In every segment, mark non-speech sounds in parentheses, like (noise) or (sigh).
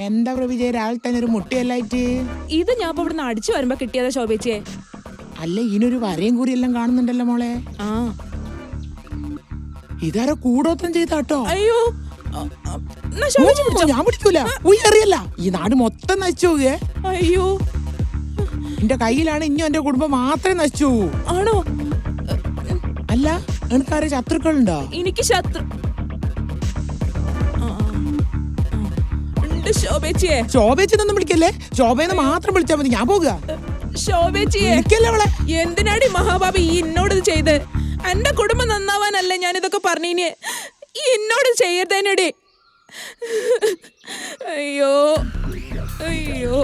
എന്താ പ്രവിജയ രാവിലെ തന്നെ ഒരു മുട്ടിയല്ലായിട്ട് ഇത് ഞാൻ ഇപ്പൊ ഇവിടുന്ന് അടിച്ചു വരുമ്പോ കിട്ടിയതാ ശോഭിച്ചേ. അല്ല ഇനൊരു വരയും കൂടി എല്ലാം കാണുന്നുണ്ടല്ലോ മോളെ. ആ. ഇതാരോ കൂടോത്തം ചെയ്താട്ടോ? അയ്യോ. അ, അ, എന്നാ ശോഭിച്ച് പിടിച്ചോ. ഞാൻ പിടിക്കൂല. അറിയല്ല ഈ നാട് മൊത്തം നശിച്ചു പോകേ അയ്യോ. എന്റെ കയ്യിലാണ് ഇനിയും എന്റെ കുടുംബം മാത്രമേ നശിച്ചു പോകൂ ആണോ? അല്ല എനിക്കാരെ ശത്രുക്കളുണ്ടോ? എനിക്ക് ശത്രു ശോഭേച്ചിയെ. ശോഭേച്ചൊന്നും വിളിക്കല്ലേ? ശോഭയെന്ന് മാത്രം വിളിച്ചാൽ മതി. ഞാൻ പോകുക ശോഭേച്ചിയെ. വിളിക്കല്ലേ അവളെ? എന്തിനാടി മഹാബാബി ഈ എന്നോട് ഇത് ചെയ്ത്? എന്റെ കുടുംബം നന്നാവാനല്ലേ ഞാൻ ഇതൊക്കെ പറഞ്ഞിനി. ഈ എന്നോട് ചെയ്യരുതേനടി. അയ്യോ. അയ്യോ.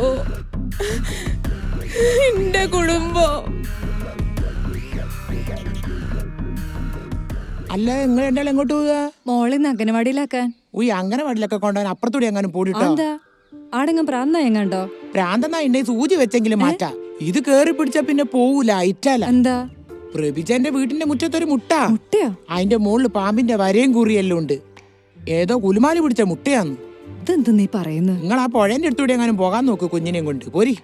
എന്റെ കുടുംബം. അല്ല നിങ്ങൾ എന്തായാലും എങ്ങോട്ട് പോവുക? മോളിന്ന് അംഗനവാടിയിലാക്കാൻ. ഉയ് അങ്ങനെ വടിലൊക്കെ കൊണ്ടുപോകാൻ അപ്പുറത്തൂടി എങ്ങാനും പോടിട്ടോ? എന്താ? ആടെങ്ങും പ്രാന്ത എങ്ങാണ്ടോ? പ്രാന്തെന്നാ ഇന്നെ സൂചി വെച്ചെങ്കിലും മാറ്റാ. ഇത് കേറി പിടിച്ചാ പിന്നെ പോവൂല ഇറ്റാല എന്താ? പ്രഭിജന്റെ വീട്ടിന്റെ മുറ്റത്തൊരു മുട്ട. മുട്ടയോ? അതിന്റെ മുകളിൽ പാമ്പിന്റെ വരയും കുറിയെല്ലാം ഉണ്ട്. ഏതോ കുലുമാലി പിടിച്ച മുട്ടയാന്ന്. ഇതെന്ത് നീ പറയുന്നു? നിങ്ങൾ ആ പുഴേന്റെ അടുത്തൂടെ എങ്ങാനും പോകാൻ നോക്ക് കുഞ്ഞിനെയും കൊണ്ട്. പോരി.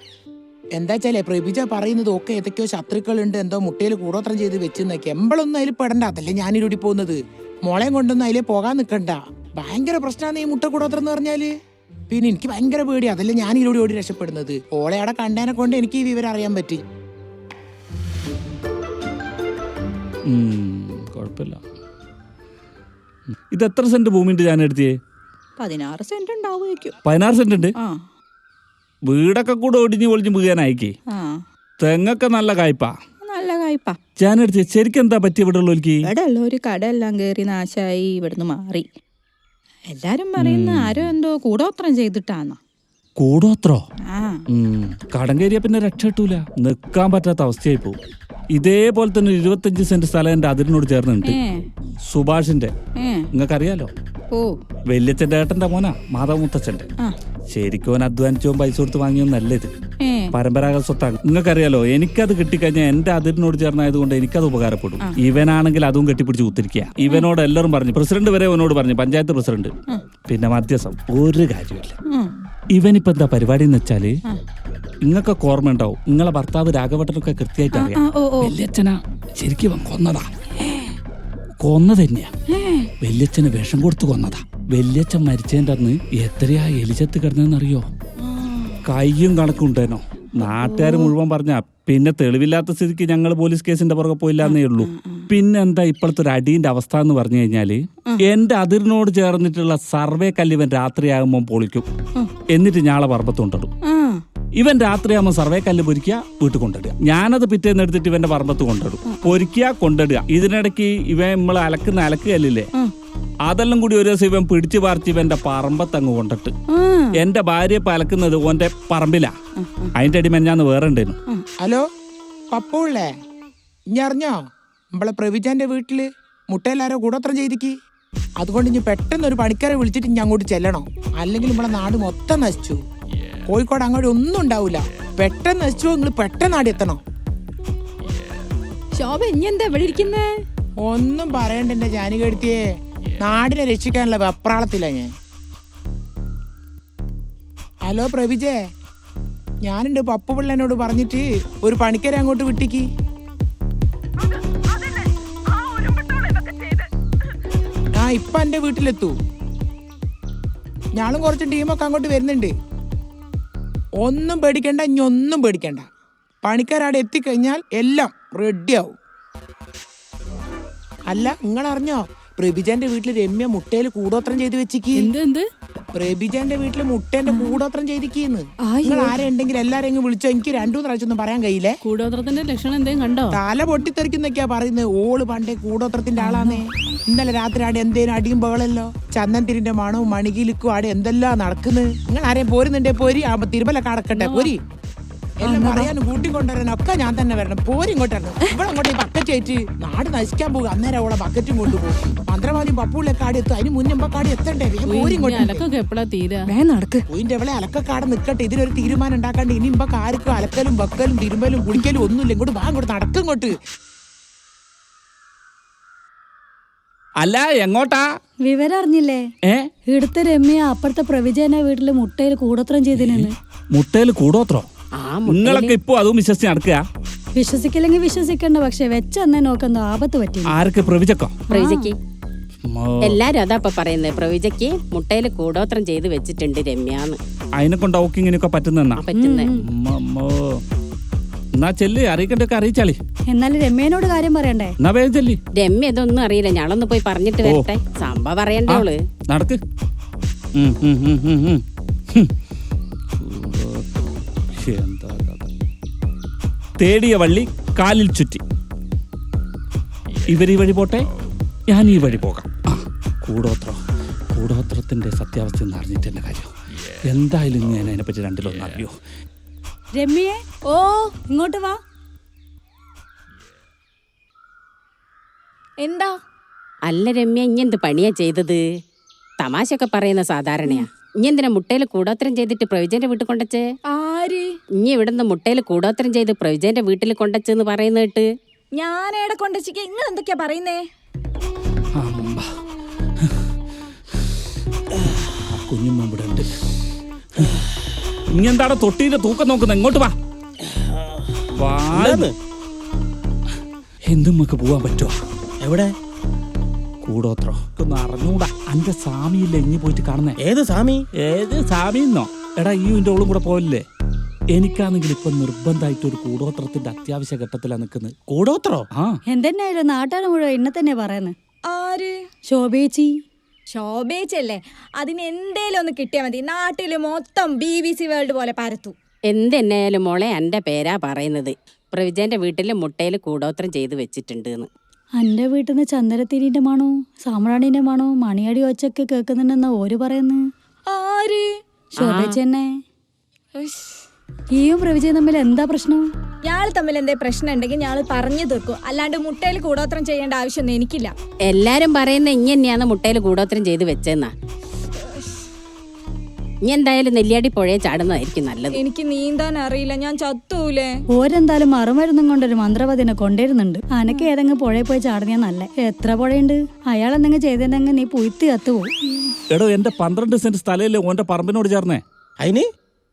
എന്താ വെച്ചാലേ പ്രഭിജ പറയുന്നത് ഒക്കെ ഏതൊക്കെയോ ശത്രുക്കളുണ്ട്. എന്തോ മുട്ടയിൽ കൂടോത്രം ചെയ്ത് വെച്ചെന്നൊക്കെ. എമ്പളൊന്നും അതിൽ പെടണ്ട അതല്ലേ ഞാനിരൂടി പോകുന്നത്. മോളെയും കൊണ്ടൊന്നും അതിലേ പോകാൻ നിക്കണ്ട. ഭയങ്കര പ്രശ്നമാണ് ഈ മുട്ടക്കൂടോത്രം എന്ന് പറഞ്ഞാൽ. പിന്നെ എനിക്ക് ഭയങ്കര പേടി അതല്ലേ ഞാൻ ഇതിലൂടെ ഓടി രക്ഷപ്പെടുന്നത്. ഓളെ അവിടെ കണ്ടേനെ കൊണ്ട് എനിക്ക് ഈ വിവരം അറിയാൻ പറ്റി. കുഴപ്പമില്ല. ഇത് എത്ര സെന്റ് ഭൂമിന്റെ ഞാൻ എടുത്തിയേ? പതിനാറ് സെന്റ് ഉണ്ടാവുമായിരിക്കും. പതിനാറ് സെന്റ് ഉണ്ട്? ആ. വീടൊക്കെ കൂടെ ഒടിഞ്ഞ് പൊളിഞ്ഞ് വീഴാനായിക്കേ ആ. തെങ്ങൊക്കെ നല്ല കായ്പാ നല്ല കായ്പാ ഞാൻ എടുത്തേ ശരിക്കും എന്താ പറ്റി ഇവിടെ ഉള്ളവർക്ക് ഇവിടെ ഉള്ള ഒരു കടയെല്ലാം കയറി നാശായി ഇവിടുന്ന് മാറി. എല്ലാരും പറയുന്ന ആരോ എന്തോ കൂടോത്രം ചെയ്തിട്ടാന്ന. കൂടോത്രോ? കടം കയറിയ പിന്നെ രക്ഷ കിട്ടൂല. നിക്കാൻ പറ്റാത്ത അവസ്ഥയായി പോകും ഇതേപോലെ തന്നെ ഒരു ഇരുപത്തഞ്ച് സെന്റ് സ്ഥലം എന്റെ അതിരിനോട് ചേർന്നുണ്ട് സുഭാഷിന്റെ. നിങ്ങൾക്കറിയാലോ? വല്യച്ഛന്റെ ഏട്ടന്റെ മോനാ മാധവ മുത്തച്ഛന്റെ ആ. ശരിക്കും അവൻ അധ്വാനിച്ചോ പൈസ കൊടുത്ത് വാങ്ങിയൊന്നല്ല ഇത്. പരമ്പരാഗത സ്വത്താണ്. നിങ്ങൾക്കറിയാലോ എനിക്കത് കിട്ടിക്കഴിഞ്ഞാൽ എന്റെ അതിരിനോട് ചേർന്നായതുകൊണ്ട് എനിക്കത് ഉപകാരപ്പെടും. ഇവനാണെങ്കിൽ അതും കെട്ടിപ്പിടിച്ച് കുത്തിരിക്കുക. ഇവനോട് എല്ലാവരും പറഞ്ഞു പ്രസിഡന്റ് വരെ അവനോട് പറഞ്ഞു പഞ്ചായത്ത് പ്രസിഡന്റ്. പിന്നെ മധ്യസ്ഥം ഒരു കാര്യമില്ല. ഇവനിപ്പോ എന്താ പരിപാടി എന്ന് വെച്ചാൽ നിങ്ങൾക്കൊക്കെ ഓർമ്മ ഉണ്ടാവും. നിങ്ങളെ ഭർത്താവ് രാഘവട്ടനൊക്കെ കൃത്യമായിട്ട് അറിയാം. വല്യച്ഛനാ ശരിക്കും കൊന്നതാ. കൊന്നതന്നെയാ വല്യച്ഛന് വിഷം കൊടുത്ത് കൊന്നതാ. വല്യച്ഛൻ മരിച്ചതിന്റെ അന്ന് എത്രയാ എലിച്ചത്ത് കിടന്നെന്നറിയോ കയ്യും കണക്കും ഉണ്ടേനോ? നാട്ടുകാർ മുഴുവൻ പറഞ്ഞ പിന്നെ തെളിവില്ലാത്ത സ്ഥിതിക്ക് ഞങ്ങൾ പോലീസ് കേസിന്റെ പുറകെ പോയില്ലാന്നേ ഉള്ളൂ. പിന്നെന്താ ഇപ്പോഴത്തെ ഒരു അടീന്റെ അവസ്ഥ എന്ന് പറഞ്ഞു കഴിഞ്ഞാൽ എന്റെ അതിരിനോട് ചേർന്നിട്ടുള്ള സർവേ കല്ലിവൻ രാത്രിയാകുമ്പോൾ പൊളിക്കും. എന്നിട്ട് ഞാളെ പറമ്പത്തുകൊണ്ടിടും ഇവൻ രാത്രിയാകുമ്പോൾ സർവേ കല്ല് പൊരിക്കുക വീട്ടിൽ കൊണ്ടിടുക. ഞാനത് പിറ്റേന്ന് എടുത്തിട്ട് ഇവന്റെ പറമ്പത്ത് കൊണ്ടിടും. പൊരിക്കുക കൊണ്ടിടുക. ഇതിനിടയ്ക്ക് ഇവ നമ്മൾ അലക്കുന്ന അലക്ക് കല്ലില്ലേ അതെല്ലാം കൂടി ഒരു ദിവസം ഇവൻ പിടിച്ചു പറിച്ച് ഇവന്റെ പറമ്പത്തങ്ങ് കൊണ്ടിട്ട്. എന്റെ ഭാര്യയെ പലക്കുന്നത് ഓന്റെ പറമ്പിലാ. അതിന്റെ അടി മെഞ്ഞാന്ന് വേറെ ഹലോ പപ്പുള്ളേ? ഇനി അറിഞ്ഞോ നമ്മളെ പ്രവിജാന്റെ വീട്ടിൽ മുട്ടയിലാരോ കൂടോത്രം ചെയ്തിക്ക്. അതുകൊണ്ട് ഇനി പെട്ടെന്ന് ഒരു പണിക്കാരെ വിളിച്ചിട്ട് ഇനി അങ്ങോട്ട് ചെല്ലണം? അല്ലെങ്കിൽ നമ്മളെ നാട് മൊത്തം നശിച്ചു. കോഴിക്കോട് അങ്ങോട്ട് ഒന്നും ഉണ്ടാവില്ല പെട്ടെന്ന് നശിച്ചു നിങ്ങൾ പെട്ടെന്ന് നാടി എത്തണോ. ശോഭ ഇനി എന്താ ഇവിടെ ഇരിക്കുന്നേ? ഒന്നും പറയണ്ട എന്റെ ജാനികെടുത്തിയേ നാടിനെ രക്ഷിക്കാനുള്ള വെപ്രാളത്തില്ല ഞാൻ. ഹലോ പ്രവിജേ ഞാനെന്റെ പപ്പു പിള്ളേനോട് പറഞ്ഞിട്ട് ഒരു പണിക്കരെ അങ്ങോട്ട് വിട്ടിക്ക്. ആ ഇപ്പൊ എന്റെ വീട്ടിലെത്തൂ. ഞാനും കുറച്ച് ടീമൊക്കെ അങ്ങോട്ട് വരുന്നുണ്ട്. ഒന്നും പേടിക്കണ്ട ഇനി ഒന്നും പേടിക്കണ്ട. പണിക്കാരവിടെ എത്തിക്കഴിഞ്ഞാൽ എല്ലാം റെഡിയാവും അല്ല നിങ്ങൾ അറിഞ്ഞോ പ്രഭിജന്റെ വീട്ടിൽ രമ്യ മുട്ടയിൽ കൂടോത്രം ചെയ്ത് വെച്ചിക്ക്. എന്ത് എന്ത്? പ്രഭിജന്റെ വീട്ടിൽ മുട്ടേന്റെ കൂടോത്രം ചെയ്തിരിക്കുന്നു ആയോ. നിങ്ങൾ ആരെ ഉണ്ടെങ്കിൽ എല്ലാരും അങ്ങ് വിളിച്ചോ. എനിക്ക് രണ്ടു മൂന്ന് പ്രാവശ്യം ഒന്നും പറയാൻ കഴിയില്ലേ? കൂടോത്രത്തിന്റെ ലക്ഷണം എന്തേലും കണ്ടോ? തല പൊട്ടിത്തെറിക്കുന്നൊക്കെയാ പറയുന്നത്. ഓൾ പണ്ടേ കൂടോത്രത്തിന്റെ ആളാന്നേ. ഇന്നലെ രാത്രി ആടെ എന്തേലും അടിയും ചന്ദൻ തിരിന്റെ മണവും മണികിലിക്കും ആടെ എന്തെല്ലാം നടക്കുന്നത് നിങ്ങൾ ആരെയും പോരുന്നുണ്ടേ പോരി? ആ തിരുമല കടക്കട്ടെ പോരി. എല്ലാം പറയാനും കൂട്ടിക്കൊണ്ടുവരാനും ഒക്കെ ഞാൻ തന്നെ വരണം. പോരി ഇങ്ങോട്ടായിരുന്നു ഇവിടെ അങ്ങോട്ട് ഈ ബക്കറ്റ് ആയിട്ട് നാട് നശിക്കാൻ പോകും. അന്നേരം അവളെ ബക്കറ്റും കൊണ്ടുപോകും മന്ത്രവാദിയും പപ്പുള്ളൊക്കെ ആടി എത്തും. അതിന് മുന്നേ കാടി എത്തണ്ടേ? അലക്കൊക്കെ എപ്പോഴാ തീരാ? വേ നടക്ക്. പോയിന്റെ അവളെ അലക്കക്കാട് നിൽക്കട്ടെ ഇതിനൊരു തീരുമാനം ഉണ്ടാക്കാണ്ട് ഇനി ഇമ്പൊക്കെ ആർക്കും അലക്കലും ബക്കലും തിരുമ്പലും കുളിക്കലും ഒന്നുമില്ല. ഇങ്ങോട്ട് വാ ഇങ്ങോട്ട് നടക്കും ഇങ്ങോട്ട്. അല്ല എങ്ങോട്ടാ? വിവരം അറിഞ്ഞില്ലേ? ഏ? ഇവിടുത്തെ രമ്യ അപ്പുറത്തെ പ്രവിജയനെ വീട്ടിൽ മുട്ടയിൽ കൂടോത്രം ചെയ്തിനെന്ന് മുട്ടയിൽ കൂടോത്രോ? നിങ്ങളൊക്കെ ഇപ്പൊ അതും വിശ്വസിച്ച് നടക്കുക. വിശ്വസിക്കില്ലെങ്കിൽ വിശ്വസിക്കണ്ട പക്ഷെ വെച്ചെന്നെ നോക്കുന്ന ആപത്ത് പറ്റി ആരൊക്കെ? പ്രവിചക്കോ പ്രവിജയ്ക്ക്. മോ, എല്ലാരും അതാ ഇപ്പൊ പറയുന്നത് പ്രവിജയ്ക്ക് മുട്ടയിൽ കൂടോത്രം ചെയ്ത് വെച്ചിട്ടുണ്ട് രമ്യാന്ന്. അതിനെ കൊണ്ട് അവക്ക് ഇങ്ങനെയൊക്കെ പറ്റുന്ന പറ്റുന്നേ. എന്നാ ചെല്ല് അറിയിക്കണ്ടൊക്കെ അറിയിച്ചാളി എന്നാലും രമ്യനോട് കാര്യം പറയണ്ടേ? എന്നാ വേഗം ചെല്ലി. രമ്യ ഇതൊന്നും അറിയില്ല ഞാളൊന്ന് പോയി പറഞ്ഞിട്ട് വരട്ടെ. സംഭവം പറയണ്ടേ അവൾ നടക്ക്. തേടിയ വള്ളി കാലിൽ ചുറ്റി. ഇവർ ഈ വഴി പോട്ടെ? ഞാൻ ഈ വഴി പോകാം. കൂടോത്ര കൂടോത്രം. കൂടോത്രത്തിന്റെ സത്യാവസ്ഥ എന്ന് അറിഞ്ഞിട്ട് എന്റെ കാര്യം. എന്തായാലും ഞാൻ അതിനെപ്പറ്റി രണ്ടിലൊന്ന് അറിയോ? രമ്യേ ഓ ഇങ്ങോട്ട് വാ. എന്താ? അല്ല രമ്യ ഇനി എന്ത് പണിയാ ചെയ്തത്? തമാശയൊക്കെ പറയുന്ന സാധാരണയാ. ഇനി എന്തിനാ മുട്ടയിൽ കൂടോത്രം ചെയ്തിട്ട് പ്രവിജന്റെ വീട്ടിൽ കൊണ്ടച്ചേ ആര് ഇനി ഇവിടുന്ന് മുട്ടയിൽ കൂടോത്രം ചെയ്ത് പ്രവിജന്റെ വീട്ടിൽ കൊണ്ടച്ചെന്ന് പറയുന്ന കേട്ട് ഞാനേടെ കൊണ്ടച്ചിക്ക് കൊണ്ടുവച്ചിക്ക നിങ്ങൾ എന്തൊക്കെയാ പറയുന്നേ കുഞ്ഞുമ്മ ഇവിടെ ഉണ്ട്. ഇനി എന്താണ് തൊട്ടിയുടെ തൂക്കം നോക്കുന്നത് ഇങ്ങോട്ട് വാ. വാ. എന്തുമ്മക്ക് പോവാൻ പറ്റുമോ എവിടെ? കൂടോത്രോ. ഒന്ന് അറിഞ്ഞൂടാ. അന്റെ സ്വാമിയില്ല ഇനി പോയിട്ട് കാണുന്നേ? ഏത് സ്വാമി? ഏത് സാമിന്നോ എടാ ഈ ഇന്റെ ഓളും കൂടെ പോയില്ലേ എനിക്കാണെങ്കിൽ ഇപ്പൊ നിർബന്ധമായിട്ട് ഒരു കൂടോത്രത്തിന്റെ അത്യാവശ്യ ഘട്ടത്തിലാണ് നിൽക്കുന്നത്. കൂടോത്രോ? ആ. എന്തെന്നായാലും നാട്ടാണ് മുഴുവൻ എന്നെ തന്നെ പറയുന്നത് ആര്? ശോഭേച്ചി. ശോഭേച്ചല്ലേ അതിന് എന്തേലും ഒന്ന് കിട്ടിയാൽ മതി. നാട്ടിൽ മൊത്തം ബി ബി സി വേൾഡ് പോലെ പരത്തു. എന്തെന്നായാലും മോളെ എന്റെ പേരാ പറയുന്നത്. പ്രവിജന്റെ വീട്ടിൽ മുട്ടയിൽ കൂടോത്രം ചെയ്ത് വെച്ചിട്ടുണ്ട് എന്ന് എന്റെ വീട്ടിൽ നിന്ന് ചന്ദനത്തിരിന്റെ മണോ സാമ്രാണിന്റെ മണോ മണിയടി ഒച്ചൊക്കെ കേൾക്കുന്നുണ്ടെന്നാ ഓര് പറയുന്നു. ആര്? ശോഭേച്ചി തന്നെ ഈയും പ്രവിജയും തമ്മിൽ എന്താ പ്രശ്നം? ഞാൾ തമ്മിൽ എന്തേ പ്രശ്നം ഉണ്ടെങ്കിൽ ഞാൾ പറഞ്ഞു തീർക്കും. അല്ലാണ്ട് മുട്ടയിൽ കൂടോത്രം ചെയ്യേണ്ട ആവശ്യമൊന്നും എനിക്കില്ല. എല്ലാരും പറയുന്ന ഇനി തന്നെയാണ് മുട്ടയിൽ കൂടോത്രം ചെയ്ത് വെച്ചെന്നാ. ഇനി എന്തായാലും നെല്ലിയാടി പുഴയെ ചാടുന്നതായിരിക്കും നല്ലത്. എനിക്ക് നീന്താൻ അറിയില്ല. ഞാൻ ചത്തൂലേ. ഓരെന്തായാലും മറുമരുന്നും കൊണ്ടൊരു മന്ത്രവാദിനെ കൊണ്ടുവരുന്നുണ്ട്. അനക്ക് ഏതെങ്കിലും പുഴയിൽ പോയി ചാടുന്ന നല്ല? എത്ര പുഴയുണ്ട്? അയാൾ എന്തെങ്കിലും ചെയ്തിട്ടുണ്ടെങ്കിൽ നീ പുയ്ത്തി കത്തുപോകും എടോ എന്റെ പന്ത്രണ്ട് സെന്റ് സ്ഥലമല്ലേ ഓന്റെ പറമ്പിനോട് ചേർന്നേ? അതിന്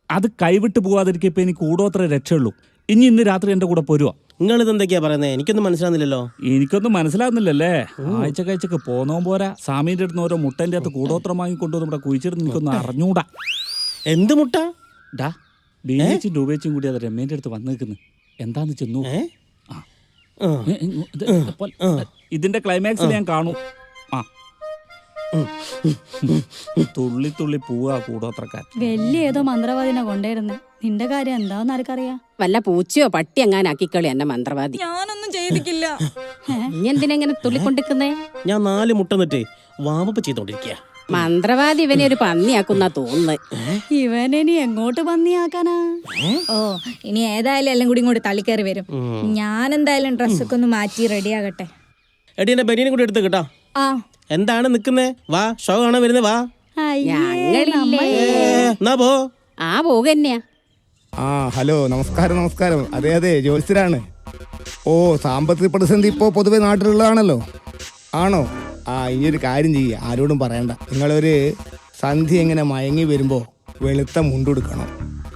അത് കൈവിട്ട് പോകാതിരിക്കപ്പോ ഇപ്പൊ എനിക്ക് കൂടോത്ര രക്ഷയുള്ളൂ ഇനി ഇന്ന് രാത്രി എന്റെ കൂടെ പോരുവാ നിങ്ങൾ ഇതെന്തൊക്കെയാ പറയുന്നത് എനിക്കൊന്നും മനസ്സിലാകുന്നില്ലല്ലോ എനിക്കൊന്നും മനസ്സിലാകുന്നില്ലല്ലേ ആഴ്ച കാഴ്ചക്ക് പോന്നോ പോരാ സാമീന്റെ അടുത്ത് ഓരോ മുട്ടന്റെ അകത്ത് കൂടോത്രം വാങ്ങിക്കൊണ്ടു ഇവിടെ കുഴിച്ചിട്ട് എനിക്കൊന്ന് അറിഞ്ഞൂടാ എന്ത് മുട്ട ഡാ ബീച്ചും രൂപേച്ചും കൂടി അത് രമ്മേന്റെ അടുത്ത് വന്നു നിൽക്കുന്നു എന്താന്ന് ചെന്നു ഇതിന്റെ ക്ലൈമാക്സിൽ ഞാൻ കാണും തുള്ളി തുള്ളി പോവാ കൂടോത്രക്കാരൻ വലിയ ഏതോ മന്ത്രവാദിനെ കൊണ്ടേരുന്നു നിന്റെ കാര്യം എന്താന്ന് ആർക്കറിയാ? വല്ല പൂച്ചയോ പട്ടി എങ്ങാൻ ആക്കിക്കളി എന്നെ മന്ത്രവാദി. ഞാനൊന്നും ചെയ്തിട്ടില്ല. നീ എന്തിനെങ്ങനെ തുള്ളിക്കൊണ്ടിരിക്കുന്നേ? ഞാൻ നാല് മുട്ട നിട്ട് വാമപ്പ് ചെയ്തോണ്ടിരിക്കുക മന്ത്രവാദി ഇവനെ ഒരു പന്നിയാക്കുന്ന തോന്നുന്നത് ഇവനിനി എങ്ങോട്ട് പന്നിയാക്കാനാ? ഓ ഇനി ഏതായാലും എല്ലാം കൂടി ഇങ്ങോട്ട് തള്ളിക്കയറി വരും. ഞാൻ എന്തായാലും ഡ്രസ്സൊക്കെ ഒന്ന് മാറ്റി റെഡിയാകട്ടെ. എടി എന്റെ ബനിയനും കൂടി എടുത്ത് കേട്ടാ. ആ. എന്താണ് നിക്കുന്നേ വാ ഷോ കാണാൻ വരുന്നേ വാ. എന്നാ പോ. ആ പോകന്നെയാ. ആ ഹലോ നമസ്കാരം നമസ്കാരം. അതെ അതെ ജ്യോത്സ്യരാണ്. ഓ സാമ്പത്തിക പ്രതിസന്ധി ഇപ്പോൾ പൊതുവെ നാട്ടിലുള്ളതാണല്ലോ. ആണോ? ആ ഇനി ഒരു കാര്യം ചെയ്യുക ആരോടും പറയണ്ട. നിങ്ങളൊരു സന്ധി എങ്ങനെ മയങ്ങി വരുമ്പോൾ വെളുത്ത മുണ്ടെടുക്കണം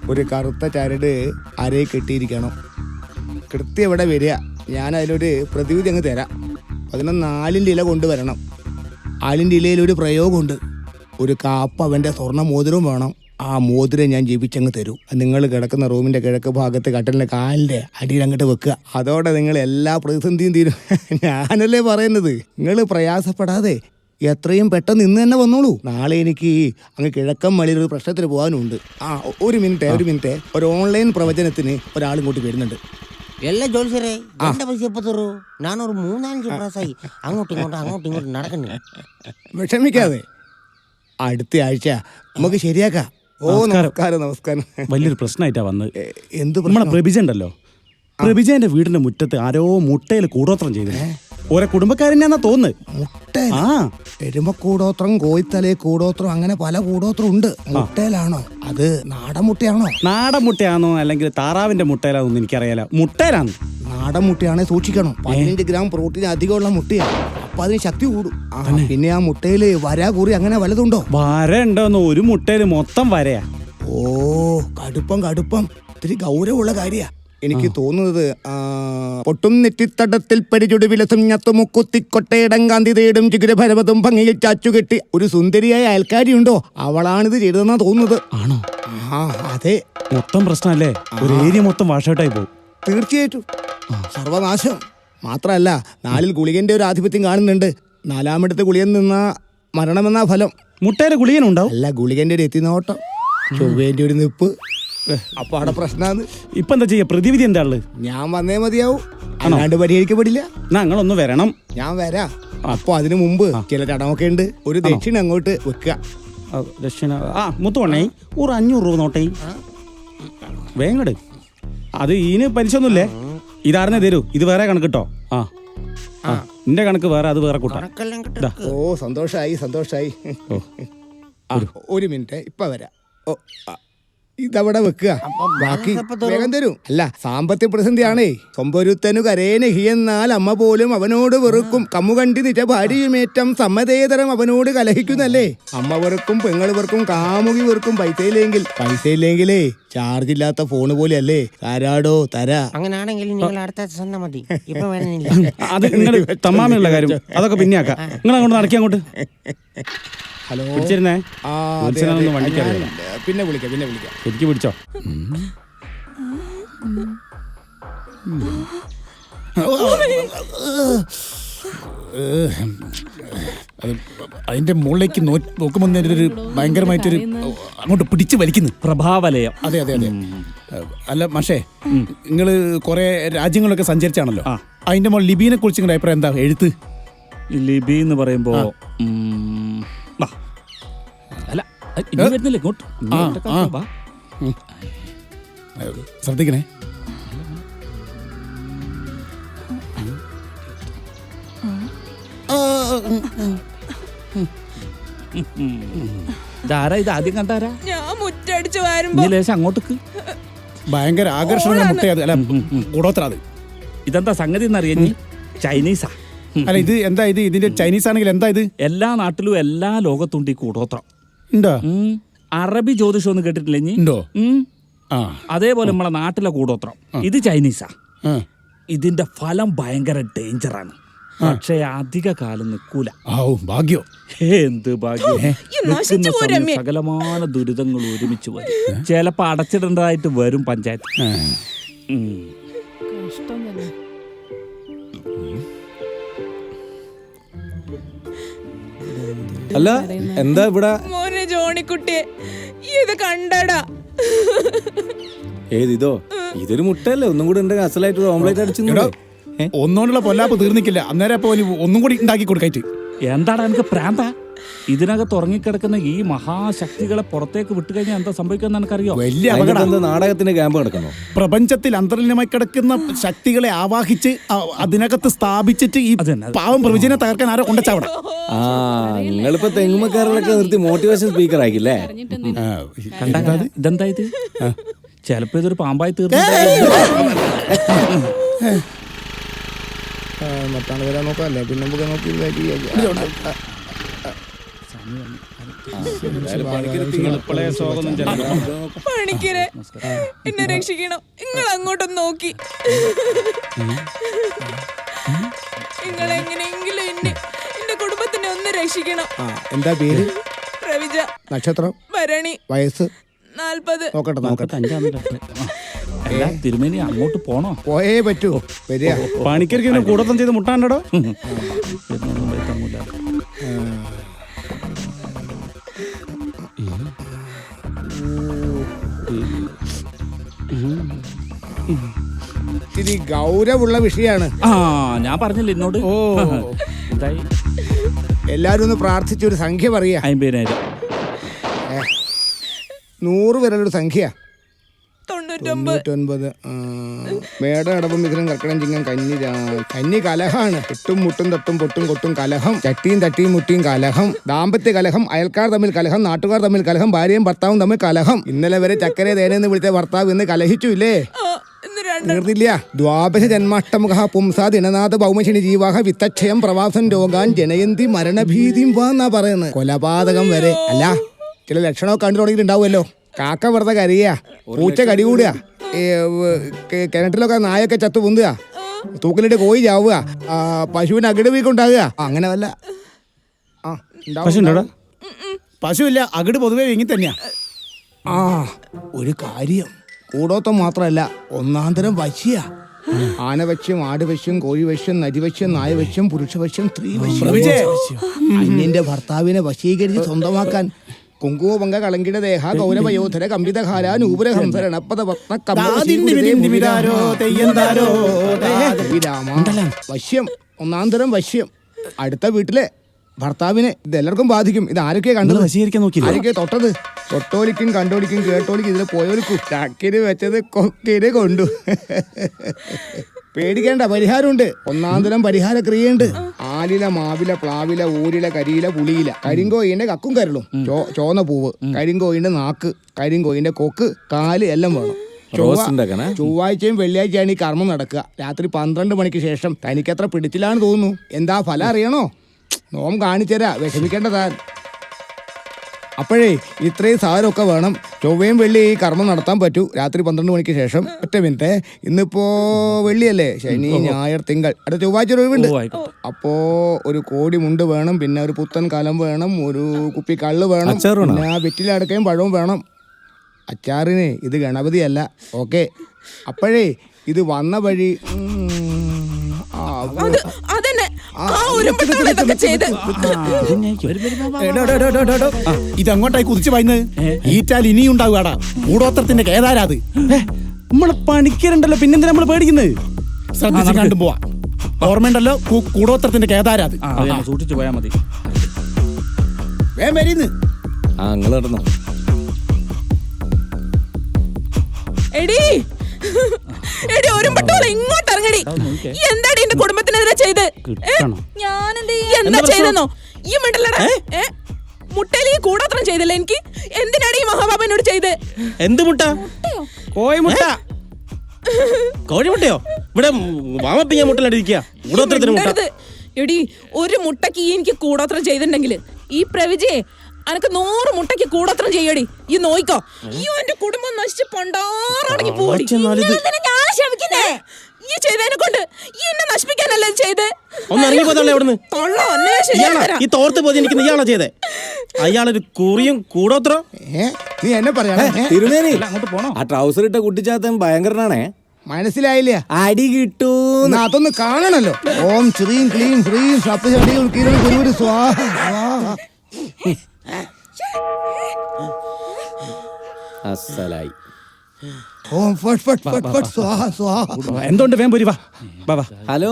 ഒരു കറുത്ത ചരട് അരയിൽ കെട്ടിയിരിക്കണം. കൃത്യം ഇവിടെ വരിക? ഞാൻ അതിലൊരു പ്രതിവിധി അങ്ങ് തരാം. അതിന് നാലിന്റെ ഇല കൊണ്ടുവരണം. ആലിന്റെ ഇലയിൽ ഒരു പ്രയോഗമുണ്ട്. ഒരു കാപ്പ അവന്റെ സ്വർണ മോതിരവും വേണം. ആ മോതിരം ഞാൻ ജീവിച്ചങ്ങ് തരൂ. നിങ്ങൾ കിടക്കുന്ന റൂമിന്റെ കിഴക്ക് ഭാഗത്ത് കട്ടലിന്റെ കാലിന്റെ അടിയിൽ അങ്ങോട്ട് വെക്കുക. അതോടെ നിങ്ങൾ എല്ലാ പ്രതിസന്ധിയും തീരും. (laughs) ഞാനല്ലേ പറയുന്നത്? നിങ്ങൾ പ്രയാസപ്പെടാതെ എത്രയും പെട്ടെന്ന് ഇന്ന് തന്നെ വന്നോളൂ. നാളെ എനിക്ക് അങ്ങ് കിഴക്കം മലയിൽ ഒരു പ്രശ്നത്തിന് പോകാനുണ്ട്. ആ ഒരു മിനിറ്റ് ഒരു മിനിറ്റ്. ഒരു ഓൺലൈൻ പ്രവചനത്തിന് ഒരാൾ ഇങ്ങോട്ട് വരുന്നുണ്ട്. എല്ലാം ജോലിച്ചേരെ എന്റെ പൈസ എപ്പോ തരൂ? ഞാനൊരു മൂന്നാലഞ്ച് പ്രാവശ്യമായി. അങ്ങോട്ടും ഇങ്ങോട്ടും അങ്ങോട്ടും ഇങ്ങോട്ടും നടക്കുന്നു വിഷമിക്കാതെ അടുത്ത ആഴ്ച നമുക്ക് ശരിയാക്കാം. ഓ നമസ്കാരം. നമസ്കാരം വലിയൊരു പ്രശ്നമായിട്ടാ വന്നത്. എന്ത് നമ്മളെ പ്രഭിജ ഉണ്ടല്ലോ. പ്രഭിജന്റെ വീടിന്റെ മുറ്റത്ത് ആരോ മുട്ടയിൽ കൂടോത്രം ചെയ്തേ ഓരോ കുടുംബക്കാരനെന്നാ തോന്നുന്നു. മുട്ട ആ. എരുമക്കൂടോത്രം കോയിത്തലേ കൂടോത്രം അങ്ങനെ പല കൂടോത്രം ഉണ്ട്. മുട്ടയിലാണോ അത് നാടൻ മുട്ടയാണോ നാടൻ മുട്ടയാണോ അല്ലെങ്കിൽ താറാവിന്റെ മുട്ടയിലാണോ എന്ന് മുട്ടയിലാണ് നാടൻ മുട്ടയാണെ സൂക്ഷിക്കണം പതിനഞ്ച് ഗ്രാം പ്രോട്ടീൻ അധികമുള്ള മുട്ടയാണ് അപ്പൊ അതിന് ശക്തി കൂടും. ആ, പിന്നെ ആ മുട്ടയിൽ വരാ കുറി അങ്ങനെ വലതുണ്ടോ? വര ഉണ്ടോന്ന് ഒരു മുട്ടയിൽ മൊത്തം വരയാ. ഓ കടുപ്പം കടുപ്പം. ഇത്തിരി ഗൗരവമുള്ള കാര്യ. എനിക്ക് തോന്നുന്നത് പൊട്ടും നെറ്റിത്തടത്തിൽ പരിചുടി വിലസും ഞത്തുമുക്കുത്തി കൊട്ടയിടം കാന്തി തേടും ചിഗുരഭരവതും ഭംഗിയിൽ ചാച്ചുകെട്ടി. ഒരു സുന്ദരിയായ അയൽക്കാരിയുണ്ടോ? അവളാണിത് ചെയ്തതെന്നാ തോന്നുന്നത്. ആണോ? ആ അതെ. മൊത്തം പ്രശ്നമല്ലേ? ഒരു ഏരിയ മൊത്തം വാഷൗട്ടായി പോകും തീർച്ചയായിട്ടും. സർവനാശം. മാത്രമല്ല നാലിൽ ഗുളികന്റെ ഒരു ആധിപത്യം കാണുന്നുണ്ട്. നാലാമിടത്തെ ഗുളികൻ നിന്ന മരണമെന്നാ ഫലം. മുട്ടയിലെ ഗുളിയനുണ്ടാവും അല്ല ഗുളികന്റെ ഒരു എത്തിനോട്ടം. ചൊവ്വേന്റെ ഒരു നിപ്പ്. അപ്പൊ അവിടെ പ്രശ്നമാണ് ഇപ്പൊ എന്താ ചെയ്യാ? പ്രതിവിധി എന്താ ഉള്ളത്? ഞാൻ വന്നേ മതിയാവും. അല്ലാണ്ട് പരിഹരിക്കപ്പെടില്ല. ഞങ്ങളൊന്ന് വരണം. ഞാൻ വരാം. അപ്പൊ അതിനു മുമ്പ് ചില ചടങ്ങൊക്കെ ഉണ്ട്. ഒരു ദക്ഷിണ അങ്ങോട്ട് വെക്കുക. ആ, ദക്ഷിണ. ആ മുത്തുവണ്ണേ ഒരു അഞ്ഞൂറ് രൂപ നോട്ടേ. വേങ്ങട് അത് ഈന് പലിശൊന്നുമില്ലേ ഇതാരനെ തരൂ. ഇത് വേറെ കണക്കിട്ടോ ആ. ആ നിന്റെ കണക്ക് വേറെ അത് വേറെ കൂട്ടാ. കണക്കെല്ലാം ഓ സന്തോഷായി സന്തോഷായി. ഓ. ഒരു മിനിറ്റ്. ഇപ്പൊ വരാം. ഓ ആ, ഇതവിടെ വെക്കുക. ബാക്കി വേഗം തരൂ. അല്ല സാമ്പത്തിക പ്രതിസന്ധിയാണേ. സ്വമ്പൊരുത്തനു കരേന ഹിയെന്നാൽ അമ്മ പോലും അവനോട് വെറുക്കും. കമ്മുകണ്ടി നിറ്റ ഭാര്യയുമേറ്റം സമ്മതേതരം അവനോട് കലഹിക്കുന്നല്ലേ? അമ്മ വെറുക്കും പെങ്ങൾ വെറുക്കും കാമുകി വെറുക്കും. പൈസ ഇല്ലെങ്കിൽ പൈസ ഇല്ലെങ്കിലേ ചാർജ് ഇല്ലാത്ത ഫോണ് പോലെ അല്ലേ തരാടോ തരാ. അങ്ങനെയാണെങ്കിൽ നിങ്ങൾ അടുത്ത സ്വന്തം മതി. ഇപ്പൊ അത് നിങ്ങൾ തമ്മാമയുള്ള കാര്യം. അതൊക്കെ പിന്നെ ആക്കാം നിങ്ങൾ അങ്ങോട്ട് നടക്കി അങ്ങോട്ട്. (laughs) ഹലോ? പിടിച്ചിരുന്നേ? ആ അതെ, അതെ. വണ്ടിക്ക് ഞാൻ- അറിയാം. പിന്നെ വിളിക്കാം പിന്നെ വിളിക്കാം. എനിക്ക് പിടിച്ചോ? അതിന്റെ മുകളിലേക്ക് നോ- നോക്കുമ്പോൾ തന്നെ ഒരു ഭയങ്കരമായിട്ടൊരു അങ്ങോട്ട് പിടിച്ചു വലിക്കുന്നു. പ്രഭാവലയം. അതെ അതെ അതെ. അല്ല മഷേ നിങ്ങൾ കുറെ രാജ്യങ്ങളൊക്കെ സഞ്ചരിച്ചാണല്ലോ. അതിന്റെ മോൾ ലിബീനെ കുറിച്ച് നിങ്ങളുടെ അഭിപ്രായം എന്താ? എഴുത്ത്? ലിബി എന്ന് പറയുമ്പോ ഉം, ഇനി വരുന്നില്ല ഇങ്ങോട്ട്. ആ, ഇങ്ങോട്ടേക്ക് ആ. വാ. ശ്രദ്ധിക്കണേ. ഇതാരാ? ഇത് ആദ്യം കണ്ടാരാ? ഞാൻ മുറ്റടിച്ച് വരും ലേശം അങ്ങോട്ടേക്ക്. ഭയങ്കര ആകർഷണമുള്ള മുട്ടയത് അല്ല കൂടോത്ര അത്. ഇതെന്താ സംഗതി എന്നറിയാ ചൈനീസാ. അല്ല ഇത് എന്താ ഇത്? ഇതിന്റെ ചൈനീസ് ആണെങ്കിൽ എന്താ ഇത്? എല്ലാ നാട്ടിലും എല്ലാ ലോകത്തുണ്ട് ഈ കൂടോത്രം. ഉണ്ടോ? അറബി ജ്യോതിഷം ഒന്നും കേട്ടിട്ടില്ല ഇനി? ഉണ്ടോ? അതേപോലെ നമ്മളെ നാട്ടിലെ കൂടോത്രം. ഇത് ചൈനീസാ. ആ. ഇതിന്റെ ഫലം ഭയങ്കര ഡേഞ്ചറാണ്. പക്ഷേ അധിക കാലം നിൽക്കൂല ഭാഗ്യോ. എന്ത് ഭാഗ്യം. നിൽക്കുന്ന സമയം സകലമായ ദുരിതങ്ങൾ ഒരുമിച്ച് വരും ചിലപ്പോ അടച്ചിടേണ്ടതായിട്ട് വരും പഞ്ചായത്ത്. ഉം. അല്ല എന്താ ഇവിടെ? മോനെ ജോണിക്കുട്ടിയെ. ഇത് കണ്ടടാ. ഏത് ഇതോ? ഇതൊരു മുട്ടയല്ലേ? ഒന്നും കൂടി ഉണ്ടെങ്കിൽ അസലായിട്ട് ഓംലേറ്റ് അടിച്ചു ഒന്നോണ്ടുള്ള ഒന്നുകൊണ്ടുള്ള പൊല്ലാപ്പ് തീർന്നിക്കില്ല. അന്നേരം അപ്പൊ ഒന്നും കൂടി ഉണ്ടാക്കി കൊടുക്കായിട്ട്. എന്താടാ എനിക്ക് പ്രാന്ത? ഇതിനകത്ത് ഉറങ്ങിക്കിടക്കുന്ന ഈ മഹാശക്തികളെ പുറത്തേക്ക് വിട്ടുകഴിഞ്ഞാൽ എന്താ സംഭവിക്കുന്ന എനിക്കറിയോ? വലിയ അപകടം. നാടകത്തിന്റെ ക്യാമ്പ് കിടക്കുന്നു പ്രപഞ്ചത്തിൽ അന്തർലീനമായി കിടക്കുന്ന ശക്തികളെ ആവാഹിച്ച് അ- അതിനകത്ത് സ്ഥാപിച്ചിട്ട് ഈ അതന്നെ, അത് പാവം പ്രവചനെ തകർക്കാൻ ആരോ കൊണ്ടച്ചവിടെ ആ നിങ്ങളിപ്പോ തെങ്ങുമക്കാരിലൊക്കെ നിർത്തി മോട്ടിവേഷൻ സ്പീക്കർ ആക്കില്ലേ കണ്ടാ ഇതെന്താ ഇത്? ചിലപ്പോ ഇതൊരു പാമ്പായി തീർന്നു. മറ്റാണ് വരാൻ നോക്കാം അല്ലേ പിന്നെ നമുക്ക് നോക്കി ഇതാക്കി. പണിക്കരെ. എന്നെ രക്ഷിക്കണം. നിങ്ങൾ അങ്ങോട്ടൊന്ന് നോക്കി. നിങ്ങൾ എങ്ങനെയെങ്കിലും എന്നെ എന്റെ കുടുംബത്തിനെ ഒന്ന് രക്ഷിക്കണം. എന്താ പേര്? പ്രവിജ. നക്ഷത്രം? ഭരണി. വയസ്സ്? നാൽപ്പത്. നോക്കട്ടെ നോക്കട്ടെ. അല്ല തിരുമേനി അങ്ങോട്ട് പോണോ? പോയേ പറ്റൂ. വരിക. പണിക്കരിക്ക് ഇതിന് കൂടത്തം ചെയ്ത് മുട്ടാണ്ടോ ഇത്തിരി ഗൗരവമുള്ള വിഷയമാണ് ആ ഞാൻ പറഞ്ഞില്ല എന്നോട് ഓ. എന്തായി എല്ലാരും ഒന്ന് പ്രാർത്ഥിച്ച് ഒരു സംഖ്യ പറയാ അമ്പതിനായിരം. നൂറ് പേരുടെ സംഖ്യ. തൊണ്ണൂറ്റൊമ്പത്. തൊണ്ണൂറ്റൊൻപത് മേട ഇടവം മിഥുനം കർക്കടം ചിങ്ങം കന്നി രാ- കന്നി കലഹാണ് എട്ടും മുട്ടും തട്ടും പൊട്ടും കൊട്ടും കലഹം. ചട്ടിയും തട്ടിയും മുട്ടിയും കലഹം. ദാമ്പത്യ കലഹം അയൽക്കാർ തമ്മിൽ കലഹം നാട്ടുകാർ തമ്മിൽ കലഹം ഭാര്യയും ഭർത്താവും തമ്മിൽ കലഹം. ഇന്നലെ വരെ ചക്കരെ തേനെന്ന് വിളിച്ച ഭർത്താവ് ഇന്ന് കലഹിച്ചു ഇല്ലേ? ആ, തീർന്നില്ല. ദ്വാദശ ജന്മാഷ്ടമുഖ പുംസാ ദിനനാഥ ഭൗമശനി ജീവാഹ വിത്തക്ഷയം പ്രവാസം രോഗാൻ ജനയന്തി മരണഭീതിയും വാ എന്നാ പറയുന്നത്. കൊലപാതകം വരെ. അല്ല ചില ലക്ഷണമൊക്കെ കണ്ടു തുടങ്ങിയിട്ടുണ്ടാവുമല്ലോ. കാക്ക വെറുതെ കരിയാ. പൂച്ച കടി കൂടുക കിണറ്റിലൊക്കെ നായൊക്കെ ചത്തു പൊന്തുക. തൂക്കിലിട്ട് കോഴി ചാവുക. പശുവിന് അകിട് വീക്കുണ്ടാകുക അങ്ങനെ വല്ല. ആ ഉണ്ടാവും, പശുവില്ല അകിട് പൊതുവെ വീങ്ങി തന്നെയാ. ആ ഒരു കാര്യം. കൂടോത്തം മാത്രമല്ല ഒന്നാന്തരം വശ്യ ആനവശ്യം ആടുവശ്യം കോഴിവശ്യം നരിവശ്യം നായവശ്യം പുരുഷവശ്യം സ്ത്രീവശ്യം അന്യന്റെ ഭർത്താവിനെ വശീകരിച്ച് സ്വന്തമാക്കാൻ കുങ്കുമപങ്ക കളങ്കിട ദേഹ കൗരവയോധര കമ്പിതഹാര നൂപുര ഹംസര ണപ്പത ഭക്ത താതിന്നിമിതിന്നിമിതാരോ, തെയ്യന്താരോ, വശ്യം ഒന്നാന്തരം വശ്യം അടുത്ത വീട്ടിലെ ഭർത്താവിനെ ഇത് എല്ലാവർക്കും ബാധിക്കും. ഇത് ആരൊക്കെയാ കണ്ടത്? വശീകരിക്കാൻ നോക്കി ആരൊക്കെ തൊട്ടത്? തൊട്ടോലിക്കും കണ്ടോലിക്കും കേട്ടോലിക്കും ഇതിൽ പോയോലിക്കും ചക്കിന് വെച്ചത് കൊക്കിന് കൊണ്ടു. പേടിക്കേണ്ട പരിഹാരമുണ്ട്. തരം പരിഹാര ക്രിയയുണ്ട് ആലില മാവില പ്ലാവില ഊരില കരിയില പുളിയില. കരിങ്കോയിന്റെ കക്കും കരളും. ചോ- ചോന്ന പൂവ്. കരിങ്കോയിന്റെ നാക്ക് കരിങ്കോയിന്റെ കൊക്ക് കാൽ എല്ലാം വേണം. ചൊവ്വ- റോസ്റ്റ് ഉണ്ടാക്കണേ. ചൊവ്വാഴ്ചയും വെള്ളിയാഴ്ചയാണ് ഈ കർമ്മം നടക്കുക. രാത്രി പന്ത്രണ്ട് മണിക്ക് ശേഷം തനിക്കത്ര പിടിച്ചിലാണ് തോന്നുന്നു. എന്താ ഫലം അറിയണോ? നോം കാണിച്ചരാ. വിഷമിക്കേണ്ട താൻ അപ്പോഴേ ഇത്രയും സാധനമൊക്കെ വേണം. ചൊവ്വയും വെള്ളി ഈ കർമ്മം നടത്താൻ പറ്റൂ. രാത്രി പന്ത്രണ്ട് മണിക്ക് ശേഷം ഒറ്റ മിനിറ്റ്. ഇന്നിപ്പോ വെള്ളിയല്ലേ? ശനി ഞായർ തിങ്കൾ. അടുത്ത ചൊവ്വാഴ്ച ഒഴിവുണ്ട്. അപ്പോ ഒരു കോടി മുണ്ട് വേണം. പിന്നെ ഒരു പുത്തൻ കലം വേണം. ഒരു കുപ്പി കള്ള് വേണം. പിന്നെ വെറ്റില പിന്നെ വെറ്റിലടക്കയും പഴവും വേണം. അച്ചാറിന് ഇത് ഗണപതിയല്ല. ഓക്കെ. അപ്പോഴേ ഇത് വന്ന വഴി ഇതൊക്കെ ചെയ്ത്. ഇത് അങ്ങോട്ടായി കുതിച്ചു പറയുന്നത് ഈറ്റാൽ ഇനിയും ഉണ്ടാവുകടാ. കൂടോത്രത്തിന്റെ കേദാരാത് നമ്മളെ പണിക്കരുണ്ടല്ലോ പിന്നെന്തിനാ നമ്മൾ പേടിക്കുന്നത്? ശ്രദ്ധിച്ച് കണ്ടും പോവാ. ഓർമ്മയുണ്ടല്ലോ? കൂടോത്രത്തിന്റെ കേദാരാത് അത്. സൂക്ഷിച്ചു പോയാ മതി. വേം വരീന്ന്. ആ നിങ്ങൾ നടന്നോ. എടി എടി ഒരുമ്പെട്ടോളെ ഇങ്ങോട്ട് ഇറങ്ങടി. എന്താടി എന്റെ കുടുംബത്തിനെതിരെ ചെയ്ത്? ഞാൻ എന്താ ചെയ്തെന്നോ? ഈ മിണ്ടല്ലടാ. മുട്ടയിൽ ഈ കൂടാത്രം ചെയ്തില്ല എനിക്ക്? എന്തിനാണ് ഈ മഹാബാബനോട് ചെയ്ത്? എന്ത് മുട്ട? കോഴിമുട്ട കോഴിമുട്ടയോ ഇവിടെ വാമപ്പിഞ്ഞ മുട്ടലടിക്കുക. എടി ഒരു മുട്ടക്ക് ഈ എനിക്ക് കൂടോത്രം ചെയ്തിട്ടുണ്ടെങ്കിൽ ഈ പ്രവിജയെ അനക്ക് നൂറ് മുട്ടയ്ക്ക് കൂടത്രം ചെയ്യടി. ഈ നോയിക്കോ. അയ്യോ എന്റെ കുടുംബം നശിച്ച് പണ്ടാറടങ്ങി ഞാൻ ക്ഷമിക്കുന്നേ. ഈ ചെയ്തതിനെ കൊണ്ട് ഈ എന്നെ നശിപ്പിക്കാനല്ലേ ചെയ്ത്? ഒന്ന് ഇറങ്ങി പോയതാണോ അവിടുന്ന്. ഇയാളാ. ഈ തോർത്ത് പോയി നിൽക്കുന്ന ഇയാളാ ചെയ്തേ. അയാളൊരു കുറിയും കൂടോത്രം. നീ എന്നെ അങ്ങോട്ട് പോണോ? ആ ട്രൗസർ ഇട്ട കുട്ടിച്ചാത്തൻ ഭയങ്കരനാണേ. മനസ്സിലായില്ല? അടി കിട്ടൂ. അതൊന്ന് കാണണല്ലോ. ഓം ശ്രീം ക്ലീം ഗുരുവിന് സ്വാഹ സ്വാഹ. അസലായി. ഓം ഫട്ട് ഫട്ട് ഫട്ട് ഫട്ട്. സ്വാഹ സ്വാഹ എന്തുകൊണ്ട് വേം പോരി വാ. വാ വാ. ഹലോ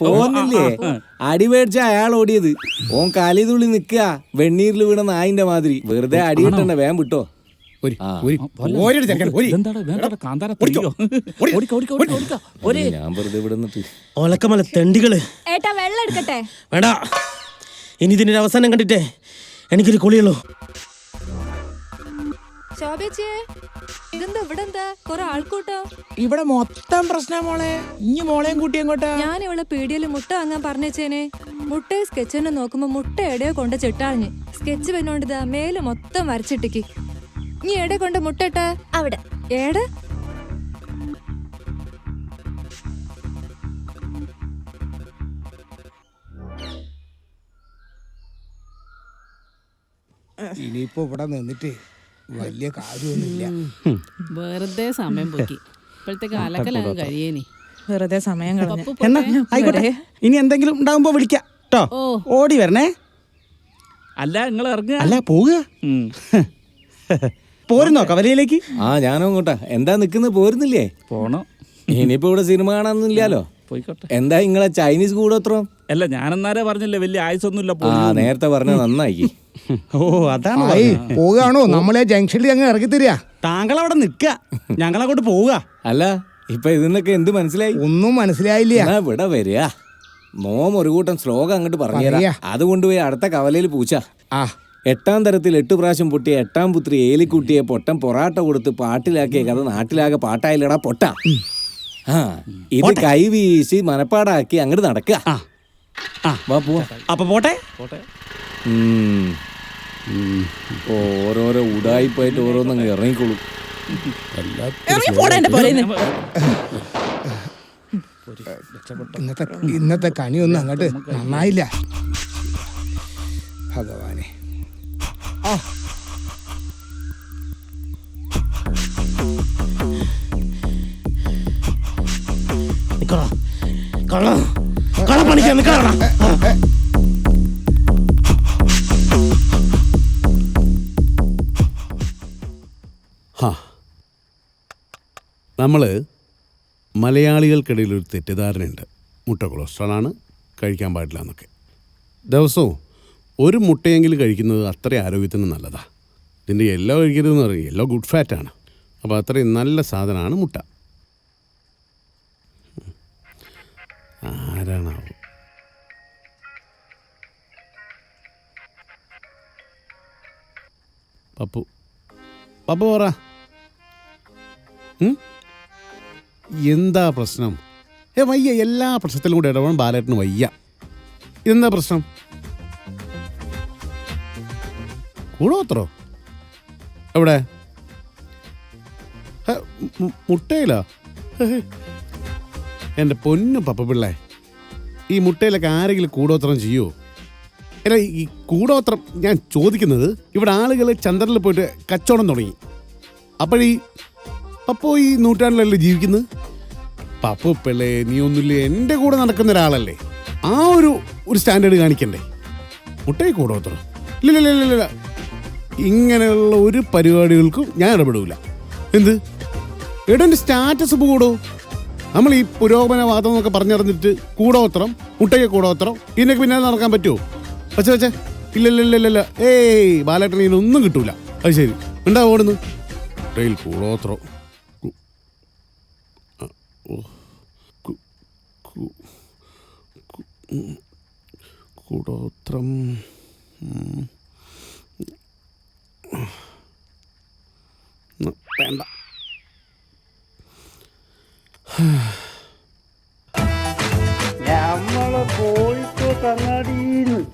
പോന്നില്ലേ അടി മേടിച്ച അയാൾ ഓടിയത്. ഓൻ കാലി തുള്ളി നിക്കുക വെണ്ണീരിൽ വീണ നായിന്റെ മാതിരി. വെറുതെ അടിയിട്ടണ്ട വേം വിട്ടോ ഞാൻ വെറുതെ ഇവിടെ ഒലക്കമല തെണ്ടികൾ. ഏട്ടാ വെള്ളം എടുക്കട്ടെ? വേണ്ട. ഇനി ഇതിനൊരു അവസാനം കണ്ടിട്ടേ. എനിക്കൊരു കുളിയുള്ളൂ. ശോഭേച്ചിയെ ഇതെന്താ ഇവിടെ എന്താ കൊറേ ആൾക്കൂട്ടോ? ഇവിടെ മൊത്തം പ്രശ്നം മോളെ. ഇനി മോളെയും കൂട്ടി എങ്ങോട്ടാ? ഞാൻ ഇവളെ പീടിയൽ മുട്ട വാങ്ങാൻ പറഞ്ഞേച്ചേനെ. മുട്ടയെ സ്കെച്ചിനെ നോക്കുമ്പോ മുട്ട എടയോ കൊണ്ട് ചിട്ടാളിഞ്ഞ് സ്കെച്ച് പിന്നോണ്ടിതാ മേൽ മൊത്തം വരച്ചിട്ടിക്ക്. നീ എടെ കൊണ്ട് മുട്ട ഇട്ടാ? അവിടെ. ഏടെ ഇനിയിപ്പോ ഇവിടെ നിന്നിട്ട് വലിയ കാര്യമൊന്നുമില്ല. വെറുതെ സമയം പോക്കി. ഇപ്പോഴത്തെ കാലക്കലങ്ങ് കഴിയേനി. വെറുതെ സമയം കളഞ്ഞു. എന്നാ ആയിക്കോട്ടെ. ഇനി എന്തെങ്കിലും ഉണ്ടാകുമ്പോ വിളിക്കാം. കേട്ടോ ഓടി വരണേ. അല്ല നിങ്ങൾ ഇറങ്ങുക. അല്ല പോവുക. (laughs) പോരുന്നോ കവലയിലേക്ക് ആ ഞാനും അങ്ങോട്ടാ. എന്താ നിക്കുന്നത് പോരുന്നില്ലേ? പോണോ. ഇനിയിപ്പോ ഇവിടെ സിനിമ കാണാനൊന്നുമില്ലല്ലോ. പോയിക്കോട്ടെ. എന്താ നിങ്ങളെ ചൈനീസ് കൂടോത്രം? അല്ല ഞാനെന്നാരേ പറഞ്ഞില്ലേ വലിയ ആയുസൊന്നുമില്ല ആ നേരത്തെ പറഞ്ഞ നന്നായി. ഓ അതാണ് ആയി. പോവുകയാണോ? നമ്മളെ ജംഗ്ഷനിൽ അങ്ങ് ഇറക്കി തരിക. താങ്കൾ അവിടെ നിക്ക ഞങ്ങൾ അങ്ങോട്ട് പോവുക. അല്ല ഇപ്പൊ ഇതിന്നൊക്കെ എന്ത് മനസ്സിലായി? ഒന്നും മനസ്സിലായില്ല. എന്നാ ഇവിടെ വരിക. മോം ഒരു കൂട്ടം ശ്ലോകം അങ്ങോട്ട് പറഞ്ഞുതരാ. പറയാ. അത് കൊണ്ടുപോയി അടുത്ത കവലയിൽ പൂച്ച. ആ. എട്ടാം തരത്തിൽ എട്ട് പ്രാവശ്യം പൊട്ടിയ എട്ടാം പുത്രി ഏലിക്കുട്ടിയെ പൊട്ടം പൊറാട്ട കൊടുത്ത് പാട്ടിലാക്കിയ കഥ നാട്ടിലാകെ പാട്ടായില്ലടാ പൊട്ട. ആ ഇത് കൈ വീശി മനപ്പാടാക്കി അങ്ങോട്ട് നടക്കുക. വാ പോവാ. അപ്പൊ പോട്ടെ. ഉം. ഓരോരോ ഉടായിപ്പായിട്ട് ഓരോന്നങ്ങ് ഇറങ്ങിക്കോളും. ഇന്നത്തെ ഇന്നത്തെ കണിയൊന്നും അങ്ങോട്ട് നന്നായില്ല. ഭഗവാനെ. ആ. നിക്കടാ. കള്ള. കള്ളപ്പണിക്കാൻ നിക്കടാ നമ്മൾ മലയാളികൾക്കിടയിൽ ഒരു തെറ്റിദ്ധാരണയുണ്ട്. മുട്ട കൊളസ്ട്രോളാണ് കഴിക്കാൻ പാടില്ല എന്നൊക്കെ. ദിവസവും ഒരു മുട്ടയെങ്കിലും കഴിക്കുന്നത് അത്ര ആരോഗ്യത്തിന് നല്ലതാണ് ഇതിന്റെ എല്ലോ കഴിക്കരുതെന്ന് പറയും. എല്ലോ ഗുഡ് ഫാറ്റാണ്. അപ്പോൾ അത്രയും നല്ല സാധനമാണ് മുട്ട. ആരാണാവും? പപ്പു. പപ്പു പറ? എന്താ പ്രശ്നം? ഏ വയ്യ. എല്ലാ പ്രശ്നത്തിലും കൂടെ ഇടപെടാൻ ബാലേട്ടന് വയ്യ. എന്താ പ്രശ്നം? കൂടോത്രോ എവിടെ? മുട്ടയിലോ. എന്റെ പൊന്നു പപ്പ പിള്ളേ ഈ മുട്ടയിലൊക്കെ ആരെങ്കിലും കൂടോത്രം ചെയ്യുമോ അല്ല ഈ കൂടോത്രം ഞാൻ ചോദിക്കുന്നത് ഇവിടെ ആളുകൾ ചന്ദ്രനിൽ പോയിട്ട് കച്ചവടം തുടങ്ങി. അപ്പോഴീ പപ്പോ ഈ നൂറ്റാണ്ടിലല്ലേ ജീവിക്കുന്നത്? പപ്പു പിള്ളേ നീ ഒന്നുമില്ലേ എന്റെ കൂടെ നടക്കുന്ന ഒരാളല്ലേ? ആ ഒരു ഒരു സ്റ്റാൻഡേർഡ് കാണിക്കണ്ടേ? മുട്ടയെ കൂടെ ഇല്ല ഇല്ല ഇങ്ങനെയുള്ള ഒരു പരിപാടികൾക്കും ഞാൻ ഇടപെടൂല. എന്ത്? എടന്റെ സ്റ്റാറ്റസ് കൂടോ? നമ്മൾ ഈ പുരോഗമനവാദം എന്നൊക്കെ പറഞ്ഞറിഞ്ഞിട്ട് കൂടോത്രം മുട്ടയ്ക്ക് കൂടോത്രം ഇതിനൊക്കെ പിന്നെ നടക്കാൻ പറ്റുമോ പക്ഷേ പക്ഷേ ഇല്ല ഇല്ല ഇല്ല ഇല്ല ഇല്ല. ഏയ് ബാലേട്ടൻ ഇതിനൊന്നും കിട്ടൂല. അത് ശരി. ഉണ്ടാ ഓടുന്നു. മുട്ടയിൽ കൂടോത്രം. കൂടോത്രം. ഉം. ഉം, വേണ്ട. നമ്മളെ കോഴിക്കോട്ട് അങ്ങാടിന്ന്